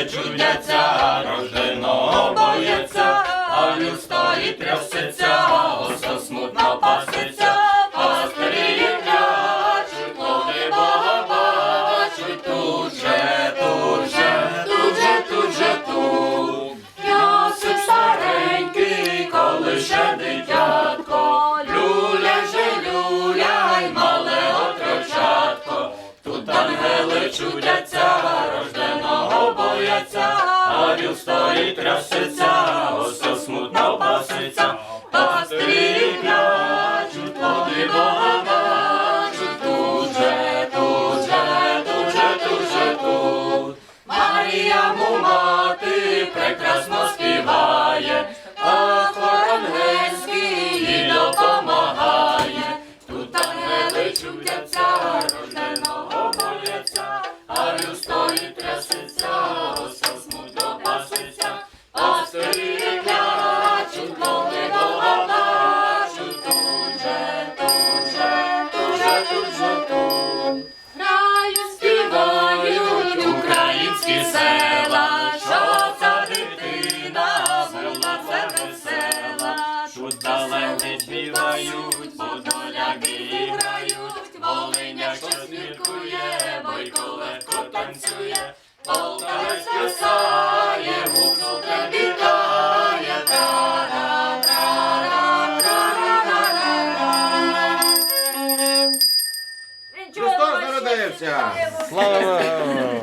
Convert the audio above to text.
ангели чудяться, рожденого бояться, а люд стоїть трясеться, оса смутно пасеться, пастирі клячуть, лови Бога бачуть, тут же, тут же, тут старенький, коли ще дитятко, люляй же, люляй, мале отрочатко, тут ангели чудяться, віл стоїть трясеться, оса смутно паситься, пастирі клячуть, води Шуталени співають, подоляки грають, Волиня що сміркує, бойко легко танцює, Полтавець плясає, гуцул вітає, Христос народився! Слава